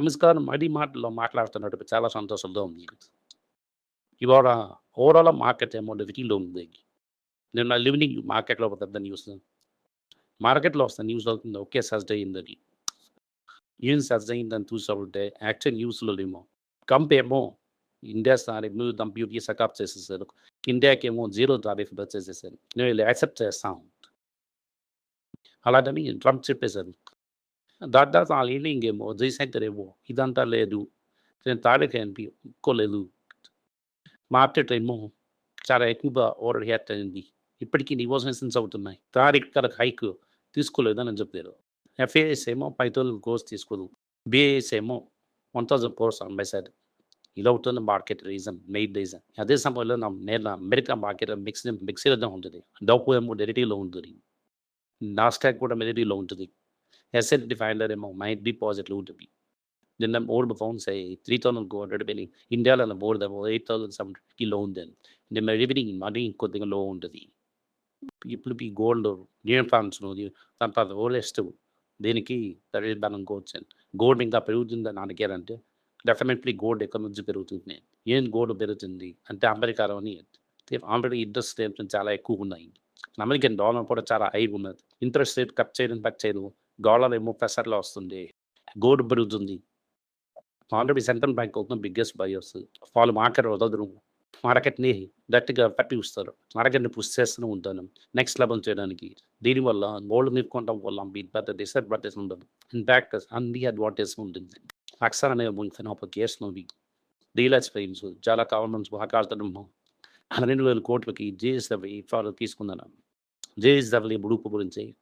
అమిత్ నమస్కారం. మడి మాటల్లో మాట్లాడుతున్నట్టు చాలా సంతోషంగా ఉంది. ఇవాళ ఓవరాల్ మార్కెట్ ఏమో నెగిటివ్లో ఉంది. నిన్న లివినింగ్ మార్కెట్లో పెద్ద న్యూస్ మార్కెట్లో వస్తే న్యూస్ అవుతుంది. ఒకే సజ్డ్ అయిందని. ఏం సజ్డ్ అయిందని చూసా యాక్చువల్ న్యూస్లో ఏమో కంప్ ఏమో ఇండియా తారీఫ్ మీరు దాని బ్యూటీ సకప్ చేసేసారు. ఇండియాకి ఏమో జీరో తారీఫ్ వచ్చేసేసారు నేను వీళ్ళు యాక్సెప్ట్ చేస్తాం అలాగని ట్రంప్ చెప్పేశారు. దాదాపు వాళ్ళు ఇంకేమో జయశంకర్ ఏమో ఇదంతా లేదు నేను తారీఖు అనిపి ఒప్పుకోలేదు మార్కెట్ ఏమో చాలా ఎక్కువగా ఓవర్ హ్యాట్ ఇప్పటికీ నెగోసియేషన్స్ అవుతున్నాయి తారీఖు కనుక హైక్ తీసుకోలేదని చెప్పారు ఎఫ్ఏఎస్ ఏమో ఫైవ్ థౌసండ్ కోర్స్ తీసుకోదు. బిఏఎస్ ఏమో వన్ థౌసండ్ కోర్స్ అమ్మేశారు ఇలా అవుతుంది మార్కెట్ రీజన్ మెయిన్ రీజన్ అదే సమయంలో నా నేను అమెరికా మార్కెట్ మిక్స్ మిక్సీలో ఉంటుంది. డౌపు ఏమో డెరిటీలో ఉంటుంది. నాస్టాక్ కూడా మెరిటీలో ఉంటుంది. ఎస్ఎన్డి ఫైండర్ ఏమో మైండ్ డిపాజిట్లు ఉంటుంది నిన్న old funds three thousand two hundred వెళ్ళి ఇండియాలో బోర్డు ఎయిట్ థౌసండ్ సెవెంటీకి లో ఉంది నిన్న ఈవినింగ్ మనీ కొద్దిగా లో ఉంటుంది ఇప్పుడు ఈ గోల్డ్ యూనియన్ ఫండ్స్ దాని తర్వాత ఓలెస్ట్ దీనికి మనం కోవచ్చు. గోల్డ్ ఇంకా పెరుగుతుందని అడిగారంటే డెఫినెట్లీ గోల్డ్ ఎక్కడి నుంచి పెరుగుతుంది. ఏం గోల్డ్ పెరుగుతుంది? అంటే అమెరికాలోని అమెరికా ఇంట్రెస్ట్ రేట్ చాలా ఎక్కువ ఉన్నాయి. అమెరికన్ డాలర్ కూడా చాలా హై ఉన్నది. ఇంట్రెస్ట్ రేట్ కట్ చేయడం కట్ చేయడం డాలర్ ఏమో ప్రెషర్లో వస్తుంది. గోల్డ్ పెరుగుతుంది ఆల్రెడీ సెంట్రల్ బ్యాంక్ అవుతుంది. బిగ్గెస్ట్ బయర్స్ వాళ్ళు మార్కెట్ వదలరు. మార్కెట్ని గట్టిగా పట్టి ఇస్తారు. మార్కెట్ని పుష్ చేస్తూనే ఉంటాను. నెక్స్ట్ లెవెల్ చేయడానికి. దీనివల్ల గోల్డ్ నిలుపుకోవడం వల్ల మీ పెద్ద డిసడ్వాంటేజ్ ఉండదు. ఇన్ఫాక్ట్ అన్ని అడ్వాంటేజ్ ఉంటుంది. అక్సర్ అనే ఒక కేసులో డీలర్స్ పెయిన్స్ చాలా గవర్నమెంట్స్ మాట్లాడుతున్నాము రెండు వేల కోట్లకి జేఎస్డబ్ల్యూ ఫాలో తీసుకున్నాను. జేఎస్డబ్ల్యూ గ్రూప్ గురించి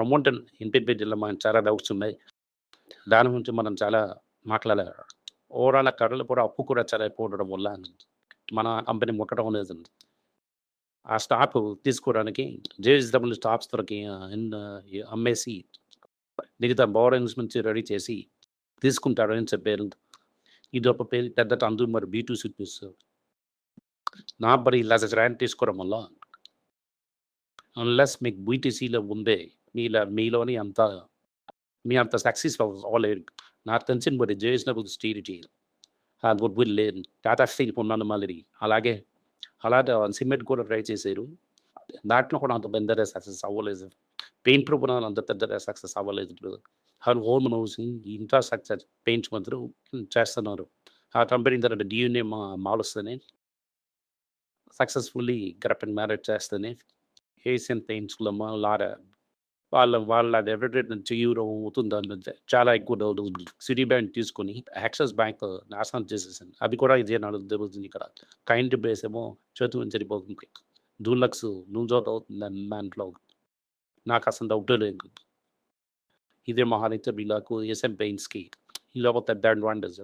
రొమ్మంటన్ ఇంపేపే జిల్లా మనం చాలా డౌట్స్ ఉన్నాయి. దాని గురించి మనం చాలా మాట్లాడాలి. ఓవరాల్ కర్రలు కూడా అప్పు కూడా చాలా పోవడం వల్ల మన కంపెనీ ముట్టడం లేదు ఆ స్టాక్ తీసుకోవడానికి జేఎస్డబ్ల్యూ స్టాక్స్ దొరికి అమ్మేసి మిగతా బోరెన్స్ నుంచి రెడీ చేసి తీసుకుంటారని చెప్పారు. ఇది ఒక పేరు పెద్ద అందరూ మరి బీ టూ సిటీస్ నా మరి ఇలా ర్యాంక్ తీసుకోవడం వల్ల అన్లెస్ మీకు బీటీసీలో ఉందే మీలో మీలోని అంత మీ అంత సక్సెస్ అవ్వలేదు నాకు తెలిసిన మరి చేసినప్పుడు స్టీరిటీ అది గుడ్ లేదు టాటా స్టీల్ ఉన్నాను మళ్ళీ. అలాగే అలాగే సిమెంట్ కూడా ట్రై చేశారు. దాంట్లో కూడా అంత పెద్ద సక్సెస్ అవ్వలేదు. పెయింట్ ప్రూఫ్ అంత పెద్ద సక్సెస్ అవ్వలేదు. ఇప్పుడు హోమ్ హౌసింగ్ ఇన్ఫ్రాస్ట్రక్చర్ పెయింట్ మాత్రం చేస్తున్నారు. ఆ కంపెనీ తర్వాత డియూనే మా మాలుస్తేనే సక్సెస్ఫుల్లీ గ్రపెన్ మ్యారేజ్ చేస్తేనే ఏసియన్ పెయింట్స్లో లారా వాళ్ళ వాళ్ళ ఎవరి నుంచి యూరో అవుతుంది చాలా ఎక్కువ డౌట్ సిటీ బ్యాంక్ తీసుకొని యాక్సిస్ బ్యాంక్ నాశనం చేసేసాను అవి కూడా ఇదే నడుస్తుంది ఇక్కడ. కైండ్ బేస్ ఏమో చేతు నుంచి సరిపోతుంది డూలక్స్ నూజోట్ అవుతుంది దాంట్లో. నాకు అసలు డౌట్ లేదు. ఇదే మహానిత్య వీళ్ళకు ఎస్ఎం పెయిన్స్కి ఇలా ఒక పెద్ద అడ్వాంటేజ్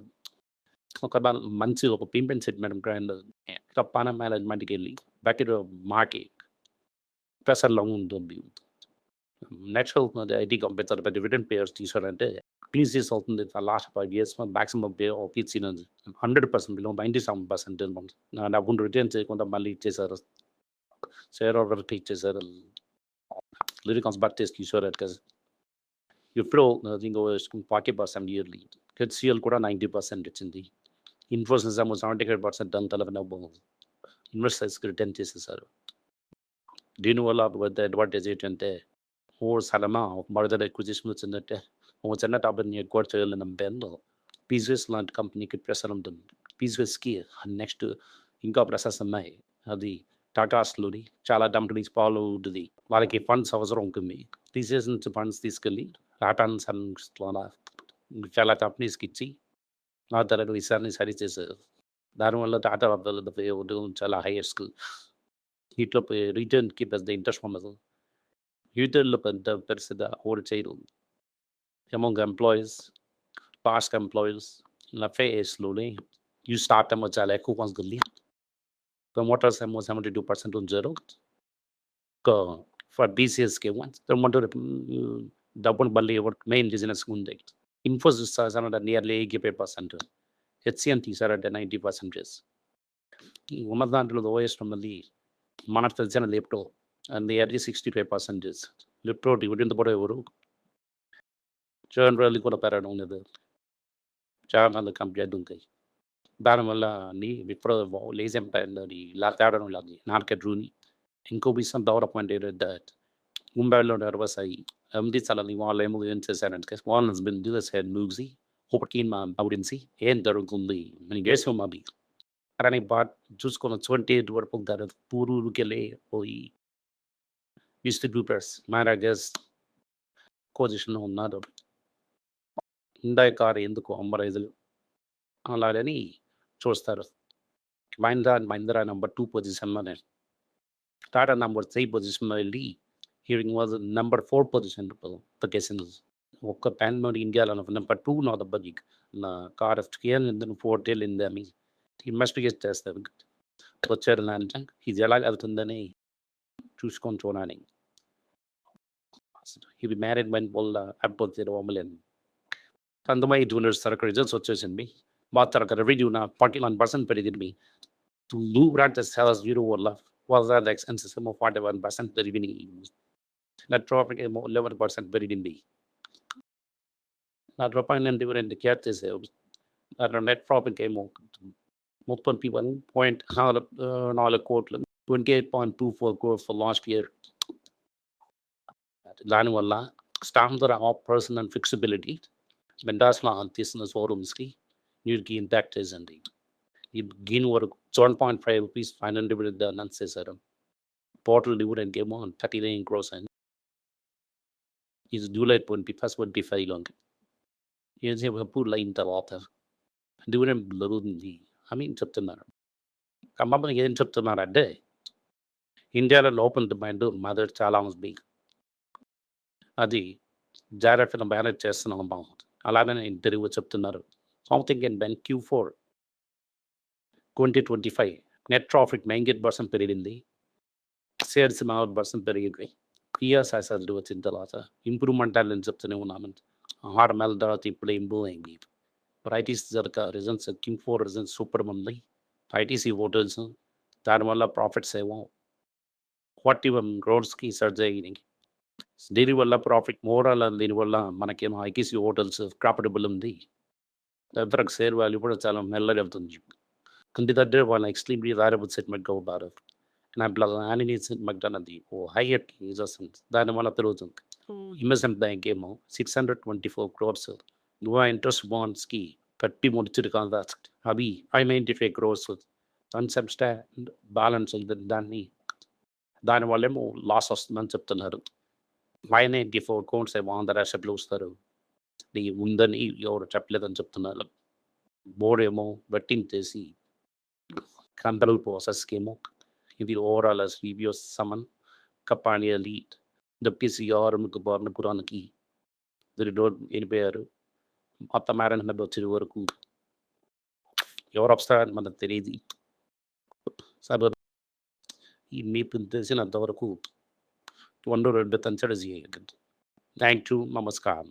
ఒక మంచి ఒక పేమెంట్ మేడం గ్రాండ్ పణ మేనేజ్మెంట్కి వెళ్ళి బకెట్ మాకి ప్రెషర్లో ఉంటుంది నెక్స్ట్ అవుతుంది ఐటీ కంపెనీ తర్వాత డివిడెండ్ పేయర్స్ తీసారంటే పీసీఎస్ అవుతుంది last five years maximum pay PC hundred percent below ninety seven percent డబ్బును రిటర్న్ చేయకుండా మళ్ళీ ఇచ్చేసారు షేర్ ఆర్డర్కి ఇచ్చేసారు లిరికన్స్ బర్తేస్ తీసారు కదా ఇప్పుడు ఇంకో ఫార్టీ పర్సెంట్ ఇయర్లీ హెచ్సిఎల్ కూడా నైంటీ పర్సెంట్ వచ్చింది ఇన్ఫోసిస్ ఏమో సెవెంటీ ఫైవ్ పర్సెంట్ దాని తలపన ఇన్వెస్టర్స్కి రిటర్న్ చేసేసారు దీనివల్ల పెద్ద అడ్వాంటేజ్ ఏంటంటే ఓ సడమా మరదల ఎక్విజిషన్ వచ్చిందంటే ఓ చిన్న కంపెనీ ఎక్కువ చేయాలని బెండ్ పీజీఎస్ లాంటి కంపెనీకి ప్రెసర్ ఉంటుంది పీజీఎస్కి నెక్స్ట్ ఇంకా ప్రెసెస్ ఉన్నాయి అది టాటాస్లోని చాలా కంపెనీస్ ఫాలో ఉంటుంది వాళ్ళకి ఫండ్స్ అవసరం ఉంటుంది టీసీఎస్ నుంచి ఫండ్స్ తీసుకెళ్ళి టాటా సన్స్లో చాలా కంపెనీస్కి ఇచ్చి ఆ తర్వాత విషయాన్ని సరి చేశారు దానివల్ల టాటా చాలా హైయెస్ట్ వీటిలో రిటర్న్కి పెద్ద ఇంట్రెస్ట్ ఉండదు ఫ్యూచర్లో పెద్ద పెద్ద హోల్డ్ చేయరు అమౌంగ్ ఎంప్లాయీస్ పాస్ట్ ఎంప్లాయీస్ నఫే ఫేస్లోనే యూ స్టార్ట్ ఏమో చాలా ఎక్కువ వస్తుంది ప్రమోటర్స్ ఏమో సెవెంటీ టూ పర్సెంట్ ఉంచారు ఫర్ బీసీఎస్కి ప్రమోటర్ డబ్బును బల్లి మెయిన్ బిజినెస్ ఉంది ఇన్ఫోసిస్ తీసారంటే nearly eighty five percent HCN తీసారంటే నైంటీ పర్సెంటేజ్ ఉన్న దాంట్లో లోయెస్ట్ ఉన్నది మనకు తెలిసిన లిప్టో and nearly sixty five percentage లిప్రోటి dividend కూడా ఎవరు జనరల్లీ కూడా పెరగడం లేదు చాలా కంప్లైంట్ ఉంటాయి దానివల్ల నీ విప్రో లేజ్ టైంలోని ఇలా తేవడం లేదు నార్కెట్ రూని ఇంకో విషయం డెవలప్మెంట్ ఏంటంటే ముంబైలో నర్వస్ అయ్యి అమృత్సర్ని వాళ్ళు ఏమో ఏం చేశారంటే వాళ్ళ హస్బెండ్ సార్ మూవ్సి ఒకటి మా ఆవిడెన్సి ఏం జరుగుతుంది అని చేసాం అది అని బాట్ చూసుకున్న ట్వంటీ ఎయిట్ వరకు దాని పూర్వులకి వెళ్ళి పోయి డిస్ట్రిబ్యూటర్స్ మేనేజర్స్ పొజిషన్లో ఉన్నారు హుండాయ్ కారు ఎందుకు అంబరైజులు అలాగని చూస్తారు. మహీంద్రా మహీంద్రా నెంబర్ టూ పొజిషన్లోనే. టాటా నెంబర్ త్రీ పొజిషన్లో వెళ్ళి hearing was number four position cases ఒక్క ప్యాన్ నుండి ఇండియాలో నెంబర్ టూ నా దెబ్బకి నా కార్ కేర్ ఫోర్ టేల్ ఇంది అని ఇన్వెస్టిగేట్ చేస్తారు. వచ్చారు అంటే ఇది ఎలా వెళ్తుందని చూసుకొని చూడాలి. ఇది మ్యారేజ్ మైండ్ వల్ల అయిపోతే అవ్వలేను అందుమై జూనియర్ సరకు రిజల్ట్స్ వచ్చేసింది మా తరక రెవెన్యూ నా ఫార్టీ వన్ పర్సెంట్ పెరిగింది టూ బ్రాంచెస్ సేల్స్ జీరో వల్ల was the expenses ఏమో ఫార్టీ వన్ పర్సెంట్ పెరిగినాయి నెట్ ప్రాఫిట్ ఏమో లెవెన్ పర్సెంట్ పెరిగింది నా రూపాయలు రెండు రెండు కేర్ చేసావు దాంట్లో నెట్ ప్రాఫిట్ ఏమో ముప్పై వన్ పాయింట్ నాలుగు నాలుగు కోట్లు twenty eight point two four crore for last year దానివల్ల స్టాఫ్ ద్వారా ఆఫ్ పర్సన్ అండ్ ఫిక్సిబిలిటీ మెండాస్లో తీసిన షోరూమ్స్కి వీరికి ఇంపాక్ట్ చేసింది. ఈ గీన్ వరకు seven point five rupees final dividend announce చేశారు. టోటల్ డివిడెండ్ ఏమో థర్టీ నైన్ క్రోస్ అయింది. ఇది జూలై ట్వంటీ ఫస్ట్ ట్వంటీ ఫైవ్లో ఎప్పుడు అయిన తర్వాత డివిడెంట్ జరుగుతుంది అని చెప్తున్నారు. ఖమ్మంలో ఏం చెప్తున్నారంటే ఇండియాలో లోపల డిమాండ్ మదర్ చాలా ఉంది అది జాగ్రత్తగా మేనేజ్ చేస్తున్నాం బాగుంది అలానే ఇంటర్వ్యూ చెప్తున్నారు. Something in Ben Q four twenty twenty five net profit ninety percent పెరిగింది. సేల్స్ నాలుగు పర్సెంట్ పెరిగింది క్లియర్ సైజెస్ వచ్చిన తర్వాత ఇంప్రూవ్మెంట్ అని చెప్తూనే ఉన్నామండి ఆరు నెలల తర్వాత ఇప్పుడు ఇంప్రూవ్ అయింది. ఐటీసీ జరగ రిజల్ట్స్ కింగ్ ఫోర్ రిజల్ట్స్ సూపర్ ఉంది. ఐటీసీ హోటల్స్ దానివల్ల ప్రాఫిట్స్ ఏమో ఫార్టీ వన్ క్రోర్స్కి సర్జ్ అయ్యినాయి దీనివల్ల ప్రాఫిట్ మోరల్ దీనివల్ల మనకేమో ఐటీసీ హోటల్స్ ప్రాఫిటబుల్ ఉంది. తదితరకు షేర్ వాల్యూ కూడా చాలా మెల్లగా వెళ్తుంది. కంటిదంటే వాళ్ళ ఎక్స్ట్రీమ్లీ వారబుల్ సెట్మెంట్ నా సెట్మెంట్ అన్నది ఓ హైయర్ దానివల్ల పెరుగుతుంది. ఇన్వెస్ట్మెంట్ బ్యాంక్ ఏమో six hundred twenty four crores. నువ్వు ఇంట్రెస్ట్ బాండ్స్కి కట్టి ముడిచిరుకాలి అవి ఫైవ్ నైంటీ ఫైవ్ క్రోర్స్. అన్సబ్స్టాండ్ బ్యాలెన్స్ ఉంది దాన్ని. దానివల్లేమో లాస్ వస్తుందని చెప్తున్నారు. ఫైవ్ నైంటీ ఫోర్ క్రోర్స్ ఏమో ఆంధ్ర రాష్ట్రంలో వస్తారు నీ ఉందని ఎవరు చెప్పలేదని చెప్తున్నారు బోర్డు ఏమో బెట్టింగ్ చేసి కంట్రోల్ ప్రాసెస్కి ఏమో ఇది ఓవరాల్ రివ్యూ సమన్ కపాణి లీడ్ దప్పిసి ఆరుముకు బారిన పురాణకి దీనిలో వెళ్ళిపోయారు మొత్తం మేరణ వచ్చే వరకు ఎవరు వస్తారని మనకు తెలియదు. సరే ఈ మీకు తెలిసినంతవరకు వరకు వంద రెండు తంచడ చేయండి థ్యాంక్ యూ నమస్కారం